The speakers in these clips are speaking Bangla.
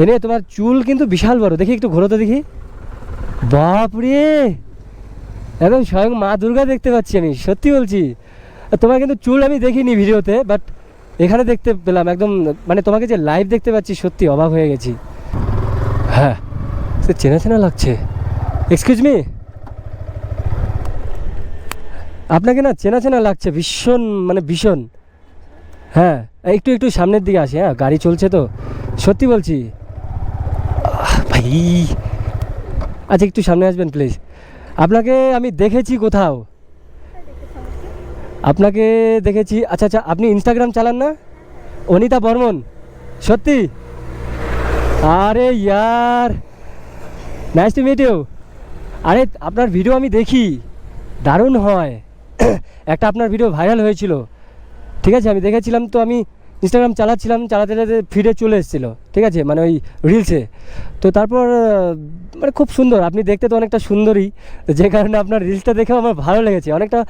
এনে তোমার চুল কিন্তু বিশাল বড়। দেখি একটু ঘোরো তো দেখি। বাপরে! একদম স্বয়ং মা দুর্গা দেখতে পাচ্ছি আমি, সত্যি বলছি। তোমার কিন্তু চুল আমি দেখিনি ভিডিওতে বাট এখানে দেখতে পেলাম, একদম মানে তোমাকে যে লাইভ দেখতে পাচ্ছি, সত্যি অবাক হয়ে গেছি। হ্যাঁ সে চেনা চেনা লাগছে। এক্সকিউজ মি আপনাকে না চেনা চেনা লাগছে, ভীষণ মানে ভীষণ। হ্যাঁ একটু একটু সামনের দিকে আসে হ্যাঁ গাড়ি চলছে তো। সত্যি বলছি ভাই। আচ্ছা একটু সামনে আসবেন প্লিজ আপনাকে আমি দেখেছি কোথাও। আপনাকে দেখেছি আচ্ছা আচ্ছা আপনি ইনস্টাগ্রাম চালান না? অনিতা বর্মন, সত্যি? আরে ইয়ার নাইস টু মিট ইউ আরে, আপনার ভিডিও আমি দেখি। দারুণ হয়। একটা আপনার ভিডিও ভাইরাল হয়েছিল। ঠিক আছে, আমি দেখেছিলাম তো আমি ইনস্টাগ্রাম চালাচ্ছিলাম, চালাতে চালাতে ফিডে চলে এসেছিল, ঠিক আছে? মানে ওই রিলসে তো তারপর মানে খুব সুন্দর, আপনি দেখতে তো অনেকটা সুন্দরই যে কারণে আপনার রিলসটা দেখেও আমার ভালো লেগেছে। অনেকটা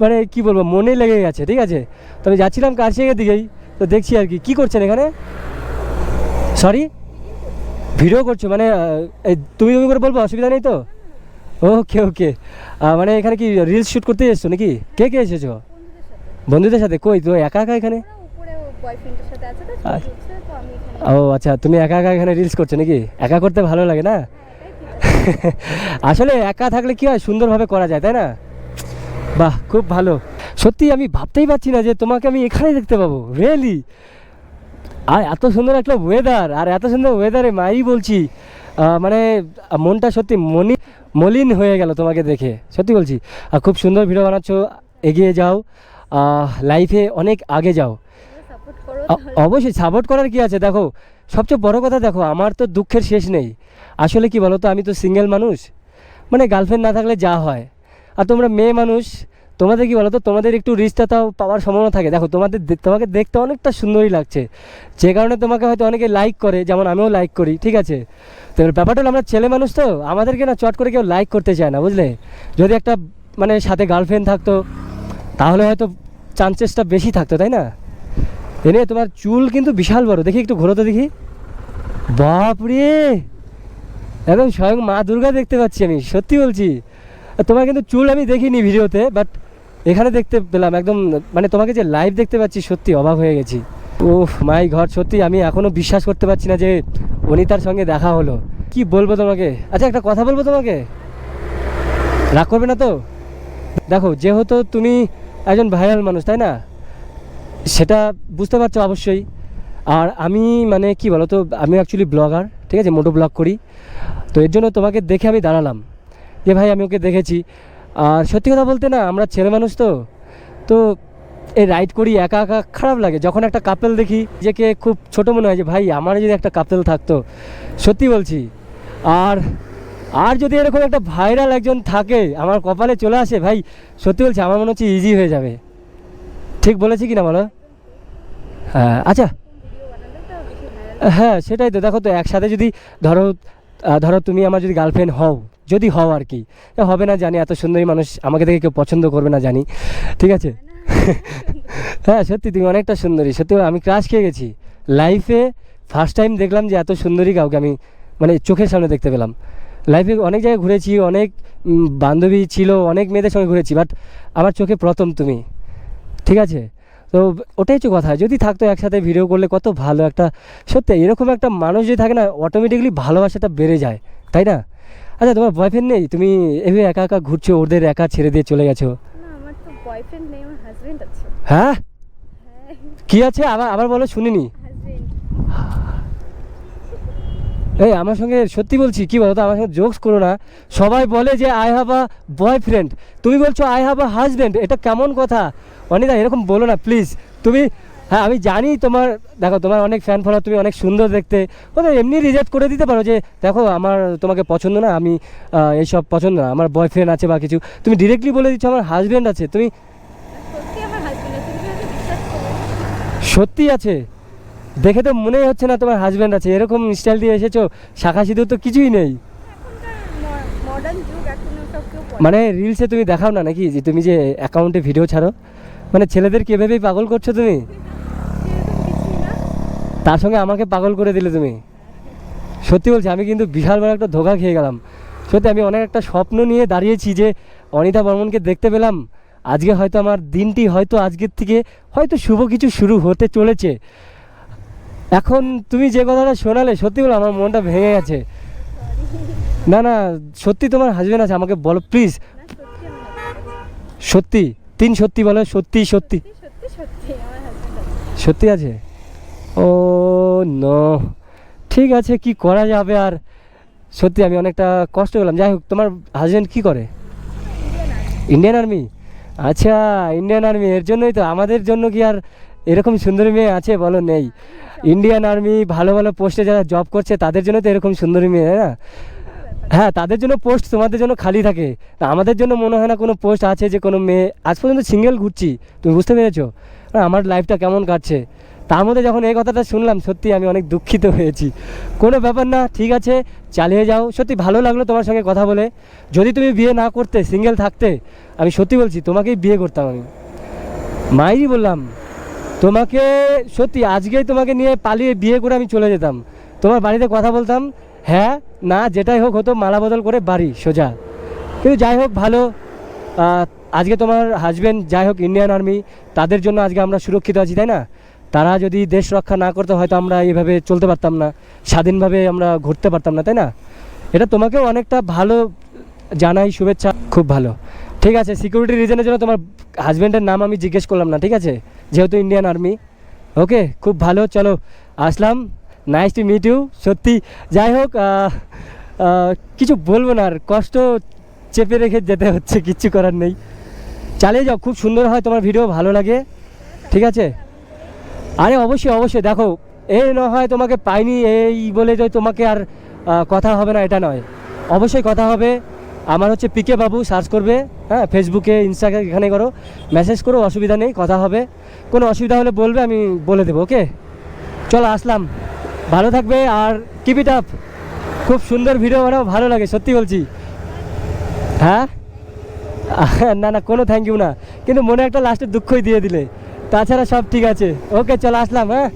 মানে কি বলব, মনে লেগে গেছে, ঠিক আছে? তো আমি যাচ্ছিলাম কার্শিকের দিকেই, তো দেখছি আর কি, কী করছেন এখানে? সরি ভিডিও করছ মানে তুমি তুমি করে বলব, অসুবিধা নেই তো? ওকে ওকে মানে এখানে কি রিলস শ্যুট করতে এসছো নাকি? কে কে এসেছ? বন্ধুদের সাথে? কই, তো একা একা এখানে? বয়ফ্রেন্ডের সাথে আছে তো আচ্ছা। ছবি উঠছে, তো আমি এখানে ও আচ্ছা তুমি একা একা এখানে রিলস করছ নাকি? একা করতে ভালো লাগে না? আসলে একা থাকলে কি হয়? সুন্দরভাবে করা যায় তাই না? বাহ খুব ভালো। সত্যি আমি ভাবতেই পারছি না যে তোমাকে আমি এখানে দেখতে পাবো। রিয়েলি আর এত সুন্দর একটা ওয়েদার আর এত সুন্দর ওয়েদারে মাই বলছি মানে মনটা সত্যি মনি মলিন হয়ে গেল তোমাকে দেখে। সত্যি বলছি। আর খুব সুন্দর ভিডিও বানাচ্ছ এগিয়ে যাও। লাইফে অনেক আগে যাও। অবশ্যই সাপোর্ট করার কি আছে? দেখো, সবচেয়ে বড় কথা দেখো, আমার তো দুঃখের শেষ নেই। আসলে কি বলো তো আমি তো সিঙ্গেল মানুষ। মানে গার্লফ্রেন্ড না থাকলে যা হয়। আর তোমরা মেয়ে মানুষ, তোমাদের কি বলো তো তোমাদের একটু রিচটা তাও পাওয়ার সম্ভাবনা থাকে। দেখো, তোমাদের তোমাকে দেখতে অনেকটা সুন্দরই লাগছে। যে কারণে তোমাকে হয়তো অনেকে লাইক করে, যেমন আমিও লাইক করি, ঠিক আছে? তো ব্যাপারটা হলো, আমরা ছেলে মানুষ তো, আমাদেরকে না চট করে কেউ লাইক করতে চায় না, বুঝলে? যদি একটা মানে সাথে গার্লফ্রেন্ড থাকতো, তাহলে হয়তো চান্সেসটা বেশি থাকতো, তাই না? এনে তোমার চুল কিন্তু বিশাল বড়। দেখি একটু ঘোরো তো দেখি। বাপরে! একদম স্বয়ং মা দুর্গা দেখতে পাচ্ছি আমি, সত্যি বলছি। তোমার কিন্তু চুল আমি দেখিনি ভিডিওতে বাট এখানে দেখতে পেলাম, একদম মানে তোমাকে যে লাইভ দেখতে পাচ্ছি, সত্যি অবাক হয়ে গেছি। ওহ মাই ঘর সত্যি আমি এখনও বিশ্বাস করতে পারছি না যে অনিতার সঙ্গে দেখা হলো। কি বলব তোমাকে? আচ্ছা একটা কথা বলব তোমাকে? রাগ করবে না তো? দেখো, যেহেতু তুমি একজন ভাইরাল মানুষ, তাই না? সেটা বুঝতে পারছ অবশ্যই। আর আমি মানে কি বলো তো আমি অ্যাকচুয়ালি ব্লগার ঠিক আছে, মোটো ব্লগ করি। তো এর জন্য তোমাকে দেখে আমি দাঁড়ালাম। যে ভাই, আমি ওকে দেখেছি। আর সত্যি কথা বলতে না, আমরা ছেলে মানুষ তো। তো এই রাইড করি, একা একা খারাপ লাগে। যখন একটা কাপেল দেখি নিজেকে খুব ছোট মনে হয় যে, ভাই, আমার যদি একটা কাপেল থাকতো। সত্যি বলছি। আর আর যদি এরকম একটা ভাইরাল একজন থাকে, আমার কপালে চলে আসে, ভাই, সত্যি বলছি, আমার মনে হচ্ছে ইজি হয়ে যাবে। ঠিক বলেছি কি না বলো? হ্যাঁ আচ্ছা। হ্যাঁ সেটাই তো। দেখো তো একসাথে যদি ধরো ধরো তুমি আমার যদি গার্লফ্রেন্ড হও যদি হও আর কি হবে না জানি এত সুন্দরী মানুষ আমাকে দেখে কেউ পছন্দ করবে না জানি ঠিক আছে? হ্যাঁ সত্যি তুমি অনেকটা সুন্দরী সত্যি আমি ক্রাশ খেয়ে গেছি। লাইফে ফার্স্ট টাইম দেখলাম যে এত সুন্দরী কাউকে আমি মানে চোখের সামনে দেখতে পেলাম। লাইফে অনেক জায়গায় ঘুরেছি অনেক বান্ধবী ছিল অনেক মেয়েদের সঙ্গে ঘুরেছি বাট আমার চোখে প্রথম তুমি। ঠিক আছে? তো ওটাই হচ্ছে কথা। যদি থাকতো একসাথে ভিডিও করলে কত ভালো একটা সত্যি এরকম একটা মানুষ যদি থাকে না অটোমেটিকলি ভালোবাসাটা বেড়ে যায় তাই না? আচ্ছা তোমার বয়ফ্রেন্ড নেই? তুমি এভাবে একা একা ঘুরছো ওদের একা ছেড়ে দিয়ে চলে গেছো? হ্যাঁ? হ্যাঁ। কি আছে? আবার আবার বলো শুনিনি। এই আমার সঙ্গে সত্যি বলছি কি বলো তো আমার সঙ্গে জোকস করো না। সবাই বলে যে আই হ্যাভ আ বয়ফ্রেন্ড তুমি বলছো আই হ্যাভ আ হাজব্যান্ড এটা কেমন কথা? অনিতা এরকম বলো না প্লিজ তুমি হ্যাঁ আমি জানি তোমার দেখো তোমার অনেক ফ্যান ফলোয়ার তুমি অনেক সুন্দর দেখতে। ওদের এমনি রিজেক্ট করে দিতে পারো যে দেখো আমার তোমাকে পছন্দ না আমি এইসব পছন্দ না আমার বয়ফ্রেন্ড আছে বা কিছু। তুমি ডিরেক্টলি বলে দিচ্ছ আমার হাজব্যান্ড আছে। তুমি সত্যি আছে? দেখে তো মনেই হচ্ছে না তোমার হাজব্যান্ড আছে। এরকম স্টাইল দিয়ে এসেছ শাখা সিঁদুর তো কিছুই নেই। মানে রিলসে তুমি দেখাও না নাকি? যে তুমি যে অ্যাকাউন্টে ভিডিও ছাড়ো? মানে ছেলেদের ভেবেই পাগল করছ তুমি? তার সঙ্গে আমাকে পাগল করে দিলে তুমি। সত্যি বলছি আমি কিন্তু বিশাল বড় একটা ধোকা খেয়ে গেলাম। সত্যি আমি অনেক একটা স্বপ্ন নিয়ে দাঁড়িয়েছি যে অনিতা বর্মনকে দেখতে পেলাম। আজকে হয়তো আমার দিনটি হয়তো আজকের থেকে হয়তো শুভ কিছু শুরু হতে চলেছে। এখন তুমি যে কথাটা শোনালে, সত্যি বলো আমার মনটা ভেঙে গেছে। না না, সত্যি তোমার হাজবেন্ড আছে, আমাকে বলো প্লিজ সত্যি, তিন সত্যি বলো, সত্যি সত্যি। সত্যি আছে? ও ন ঠিক আছে, কি করা যাবে আর? সত্যি, আমি অনেকটা কষ্ট পেলাম। যাই হোক, তোমার হাজবেন্ড কি করে? ইন্ডিয়ান আর্মি আচ্ছা ইন্ডিয়ান আর্মি এর জন্যই তো, আমাদের জন্য কি আর এরকম সুন্দরী মেয়ে আছে বলো নেই। ইন্ডিয়ান আর্মি ভালো ভালো পোস্টে যারা জব করছে, তাদের জন্য তো এরকম সুন্দরী মেয়ে না? হ্যাঁ তাদের জন্য পোস্ট তোমাদের জন্য খালি থাকে। তা আমাদের জন্য মনে হয় না কোনো পোস্ট আছে যে কোনো মেয়ে, আজ পর্যন্ত সিঙ্গেল ঘুরছি, তুমি বুঝতে পেরেছ? আমার লাইফটা কেমন কাটছে? তার মধ্যে যখন এই কথাটা শুনলাম, সত্যি আমি অনেক দুঃখিত হয়েছি। কোনো ব্যাপার না, ঠিক আছে, চালিয়ে যাও। সত্যি ভালো লাগল তোমার সঙ্গে কথা বলে। যদি তুমি বিয়ে না করতে সিঙ্গেল থাকতে, আমি সত্যি বলছি, তোমাকেই বিয়ে করতাম আমি। মাইরি বললাম তোমাকে, সত্যি, আজকেই তোমাকে নিয়ে পালিয়ে বিয়ে করে আমি চলে যেতাম। তোমার বাড়িতে কথা বলতাম হ্যাঁ না, যেটাই হোক হতো, মালা বদল করে বাড়ি, সোজা। কিন্তু যাই হোক, ভালো। আজকে তোমার হাজবেন্ড যাই হোক ইন্ডিয়ান আর্মি তাদের জন্য আজকে আমরা সুরক্ষিত আছি, তাই না? তারা যদি দেশ রক্ষা না করতে, হয়তো আমরা এইভাবে চলতে পারতাম না, স্বাধীনভাবে আমরা ঘুরতে পারতাম না, তাই না? এটা তোমাকেও অনেকটা ভালো জানাই, শুভেচ্ছা, খুব ভালো। ঠিক আছে সিকিউরিটি রিজনের জন্য তোমার হাজব্যান্ডের নাম আমি জিজ্ঞেস করলাম না, ঠিক আছে? যেহেতু ইন্ডিয়ান আর্মি ওকে খুব ভালো, চলো, আসলাম। নাইস টু মিট ইউ সত্যি। যাই হোক কিছু বলব না আর, কষ্ট চেপে রেখে যেতে হচ্ছে, কিচ্ছু করার নেই। চালিয়ে যাও, খুব সুন্দর হয়, তোমার ভিডিও ভালো লাগে। ঠিক আছে? আরে, অবশ্যই অবশ্যই, দেখো এই না হয় তোমাকে পাইনি, এই বলে যে তোমাকে আর কথা হবে না, এটা নয়। অবশ্যই কথা হবে। আমার হচ্ছে পিকে বাবু সার্চ করবে হ্যাঁ ফেসবুকে ইনস্টাগ্রাম এখানে করো। মেসেজ করো, অসুবিধা নেই, কথা হবে। কোনো অসুবিধা হলে বলবে, আমি বলে দেবো, ওকে? চলো, আসলাম। ভালো থাকবে আর কিপ ইট আপ খুব সুন্দর ভিডিও বানাও, ভালো লাগে, সত্যি বলছি। হ্যাঁ? না না, কোনো থ্যাংক ইউ না। কিন্তু মনে একটা লাস্টে দুঃখই দিয়ে দিলে। তাছাড়া সব ঠিক আছে। ওকে, চলো, আসলাম হ্যাঁ?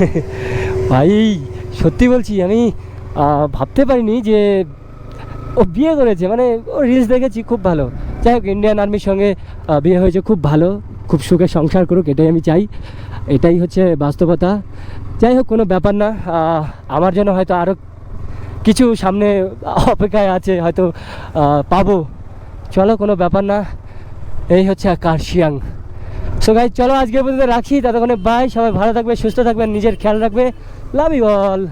ভাই, সত্যি বলছি, আমি ভাবতে পারিনি যে ও বিয়ে করেছে। মানে ও রিলস দেখেছি, খুব ভালো। যাই হোক ইন্ডিয়ান আর্মির সঙ্গে বিয়ে হয়েছে, খুব ভালো। খুব সুখে সংসার করুক, এটাই আমি চাই। এটাই হচ্ছে বাস্তবতা। যাই হোক, কোনো ব্যাপার না আমার জন্য হয়তো আরও কিছু সামনে অপেক্ষায় আছে, হয়তো পাবো। চলো, কোনো ব্যাপার না, এই হচ্ছে কার্শিয়াং সো গাই চলো আজকে পর্যন্ত রাখি ততক্ষণে বাই সবাই ভালো থাকবে, সুস্থ থাকবেন নিজের খেয়াল রাখবে। Love you all